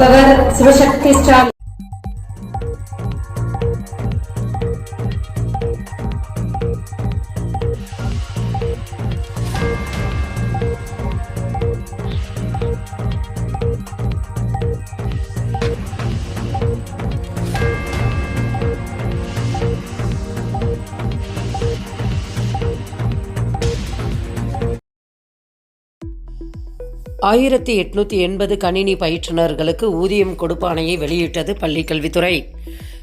கல்வி செய்திகள் செய்திகள் வாசிப்பவர் சிவசக்தி ஸ்டாலின் ஆயிரத்தி எட்நூற்றி எண்பது கணினி பயிற்றுனர்களுக்கு ஊதியம் கொடுப்பானையை வெளியிட்டது பள்ளிக்கல்வித்துறை.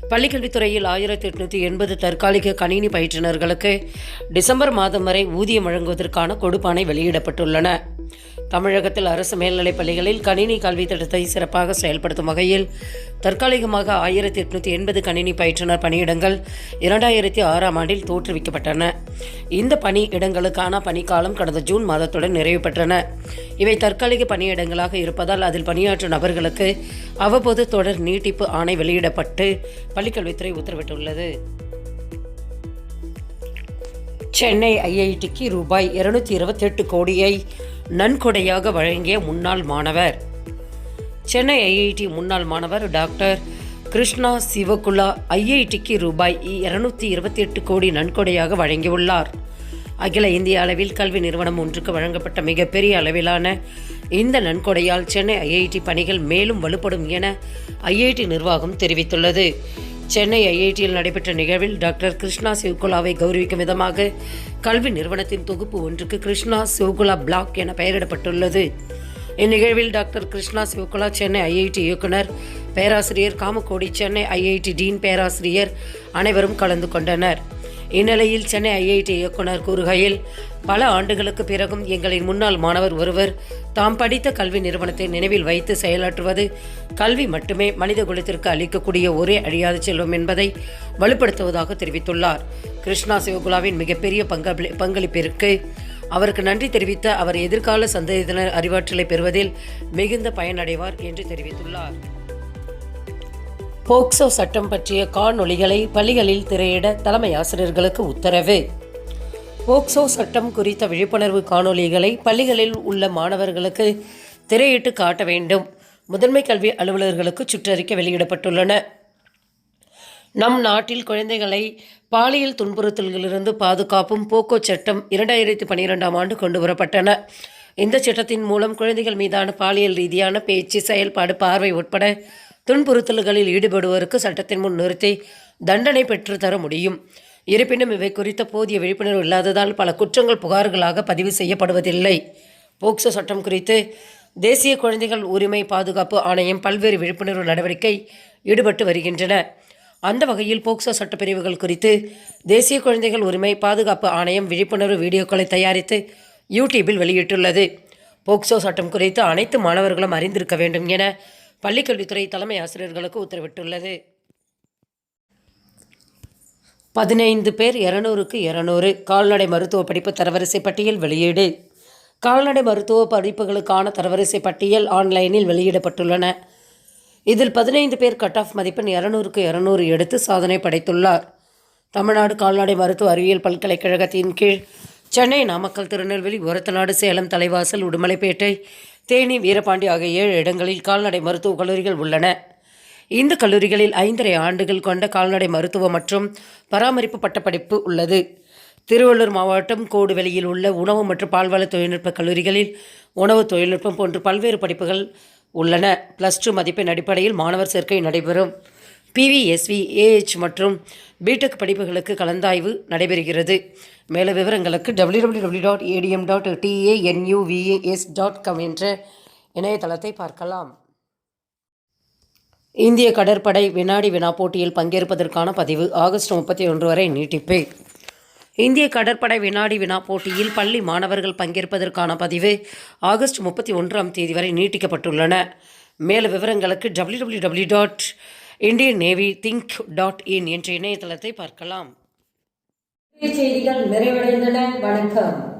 பள்ளிக்கல்வித்துறையில் ஆயிரத்தி எட்நூற்றி எண்பது தற்காலிக கணினி பயிற்றுனர்களுக்கு டிசம்பர் மாதம் வரை ஊதியம் வழங்குவதற்கான கொடுப்பானை வெளியிடப்பட்டுள்ளன. தமிழகத்தில் அரசு மேல்நிலைப் பள்ளிகளில் கணினி கல்வி திட்டத்தை சிறப்பாக செயல்படுத்தும் வகையில் தற்காலிகமாக ஆயிரத்தி எட்நூற்றி எண்பது கணினி பயிற்றுனர் பணியிடங்கள் இரண்டாயிரத்தி ஆறாம் ஆண்டில் தோற்றுவிக்கப்பட்டன. இந்த பணி இடங்களுக்கான பணிக்காலம் கடந்த ஜூன் மாதத்துடன் நிறைவு பெற்றன. இவை தற்காலிக பணியிடங்களாக இருப்பதால் அதில் பணியாற்றும் நபர்களுக்கு அவ்வப்போது தொடர் நீட்டிப்பு ஆணை வெளியிடப்பட்டு பள்ளிக்கல்வித்துறை உத்தரவிட்டுள்ளது. சென்னை ஐஐடிக்கு ரூபாய் இருநூத்தி இருபத்தி எட்டு கோடியை நன்கொடையாக வழங்கிய முன்னாள் மாணவர். சென்னை ஐஐடி முன்னாள் மாணவர் டாக்டர் கிருஷ்ணா சிவகுலா ஐஐடிக்கு ரூபாய் இருநூத்தி இருபத்தி எட்டு கோடி நன்கொடையாக வழங்கியுள்ளார். அகில இந்திய அளவில் கல்வி நிறுவனம் ஒன்றுக்கு வழங்கப்பட்ட மிகப்பெரிய அளவிலான இந்த நன்கொடையால் சென்னை ஐஐடி பணிகள் மேலும் வலுப்படும் என ஐஐடி நிர்வாகம் தெரிவித்துள்ளது. சென்னை ஐஐடியில் நடைபெற்ற நிகழ்வில் டாக்டர் கிருஷ்ணா சிவகுலாவை கௌரவிக்கும் விதமாக கல்வி நிறுவனத்தின் தொகுப்பு ஒன்றுக்கு கிருஷ்ணா சிவகுலா பிளாக் என பெயரிடப்பட்டுள்ளது. இந்நிகழ்வில் டாக்டர் கிருஷ்ணா சிவகுலா சென்னை ஐஐடி இயக்குனர் பேராசிரியர் காமக்கோடி சென்னை ஐஐடி டீன் பேராசிரியர் அனைவரும் கலந்து கொண்டனர். இந்நிலையில் சென்னை ஐஐடி இயக்குனர் கூறுகையில் பல ஆண்டுகளுக்கு பிறகும் எங்களின் முன்னாள் மாணவர் ஒருவர் தாம் படித்த கல்வி நிறுவனத்தை நினைவில் வைத்து செயலாற்றுவது கல்வி மட்டுமே மனித குலத்திற்கு அளிக்கக்கூடிய ஒரே அழியாத செல்வம் என்பதை வலுப்படுத்துவதாக தெரிவித்துள்ளார். கிருஷ்ணா சிவகுலாவின் மிகப்பெரிய பங்கு பங்களிப்பிற்கு அவருக்கு நன்றி தெரிவித்த அவர் எதிர்கால சந்ததியினர் அறிவாற்றலை பெறுவதில் மிகுந்த பயனடைவார் என்று தெரிவித்துள்ளார். போக்சோ சட்டம் பற்றிய காணொளிகளை பள்ளிகளில் திரையிட தலைமை ஆசிரியர்களுக்கு உத்தரவு. போக்சோ சட்டம் குறித்த விழிப்புணர்வு காணொளிகளை பள்ளிகளில் உள்ள மாணவர்களுக்கு திரையிட்டு காட்ட வேண்டும். முதன்மை கல்வி அலுவலர்களுக்கு சுற்றறிக்கை வெளியிடப்பட்டுள்ளன. நம் நாட்டில் குழந்தைகளை பாலியல் துன்புறுத்தல்களிலிருந்து பாதுகாப்பும் போக்கோ சட்டம் இரண்டாயிரத்தி பன்னிரெண்டாம் ஆண்டு கொண்டு வரப்பட்டன. இந்த சட்டத்தின் மூலம் குழந்தைகள் மீதான பாலியல் ரீதியான பேச்சு செயல்பாடு பார்வை உட்பட துன்புறுத்தல்களில் ஈடுபடுவோருக்கு சட்டத்தின் முன் நிறுத்தி தண்டனை பெற்று தர முடியும். இருப்பினும் இவை குறித்த போதிய விழிப்புணர்வு இல்லாததால் பல குற்றங்கள் புகார்களாக பதிவு செய்யப்படுவதில்லை. போக்சோ சட்டம் குறித்து தேசிய குழந்தைகள் உரிமை பாதுகாப்பு ஆணையம் பல்வேறு விழிப்புணர்வு நடவடிக்கை ஈடுபட்டு வருகின்றன. அந்த வகையில் போக்சோ சட்டப்பிரிவுகள் குறித்து தேசிய குழந்தைகள் உரிமை பாதுகாப்பு ஆணையம் விழிப்புணர்வு வீடியோக்களை தயாரித்து யூடியூபில் வெளியிட்டுள்ளது. போக்சோ சட்டம் குறித்து அனைத்து மாணவர்களும் அறிந்திருக்க வேண்டும் என பள்ளிக்கல்வித்துறை தலைமை ஆசிரியர்களுக்கு உத்தரவிட்டுள்ளது. பதினைந்து பேர் இருநூறுக்கு இருநூறு கால்நடை மருத்துவ படிப்பு தரவரிசை பட்டியல் வெளியீடு. கால்நடை மருத்துவ படிப்புகளுக்கான தரவரிசை பட்டியல் ஆன்லைனில் வெளியிடப்பட்டுள்ளன. இதில் பதினைந்து பேர் கட் ஆஃப் மதிப்பெண் இருநூறுக்கு இருநூறு எடுத்து சாதனை படைத்துள்ளார். தமிழ்நாடு கால்நடை மருத்துவ அறிவியல் பல்கலைக்கழகத்தின் கீழ் சென்னை நாமக்கல் திருநெல்வேலி ஒரத்தநாடு சேலம் தலைவாசல் உடுமலைப்பேட்டை தேனி வீரபாண்டி ஆகிய ஏழு இடங்களில் கால்நடை மருத்துவக் கல்லூரிகள் உள்ளன. இந்த கல்லூரிகளில் ஐந்தரை ஆண்டுகள் கொண்ட கால்நடை மருத்துவ மற்றும் பராமரிப்பு பட்டப்படிப்பு உள்ளது. திருவள்ளூர் மாவட்டம் கோடுவெளியில் உள்ள உணவு மற்றும் பால்வள தொழில்நுட்ப கல்லூரிகளில் உணவு தொழில்நுட்பம் போன்ற பல்வேறு படிப்புகள் உள்ளன. ப்ளஸ் டூ மதிப்பெண் அடிப்படையில் மாணவர் சேர்க்கை நடைபெறும். பிவிஎஸ்வி ஏஹெச் மற்றும் பிடெக் படிப்புகளுக்கு கலந்தாய்வு நடைபெறுகிறது. மேல விவரங்களுக்கு W W W dot ADM dot TANUVAS dot com என்ற இணையதளத்தை பார்க்கலாம். இந்திய கடற்படை வினாடி வினா போட்டியில் பங்கேற்பதற்கான பதிவு ஆகஸ்ட் முப்பத்தி ஒன்று வரை நீட்டிப்பு. இந்திய கடற்படை வினாடி வினா போட்டியில் பள்ளி மாணவர்கள் பங்கேற்பதற்கான பதிவு ஆகஸ்ட் முப்பத்தி ஒன்றாம் தேதி வரை நீட்டிக்கப்பட்டுள்ளன. மேல விவரங்களுக்கு W W W dot Indian navy think dot in என்ற இணையதளத்தை பார்க்கலாம். செய்திகள் நிறைவடைந்தன. வணக்கம்.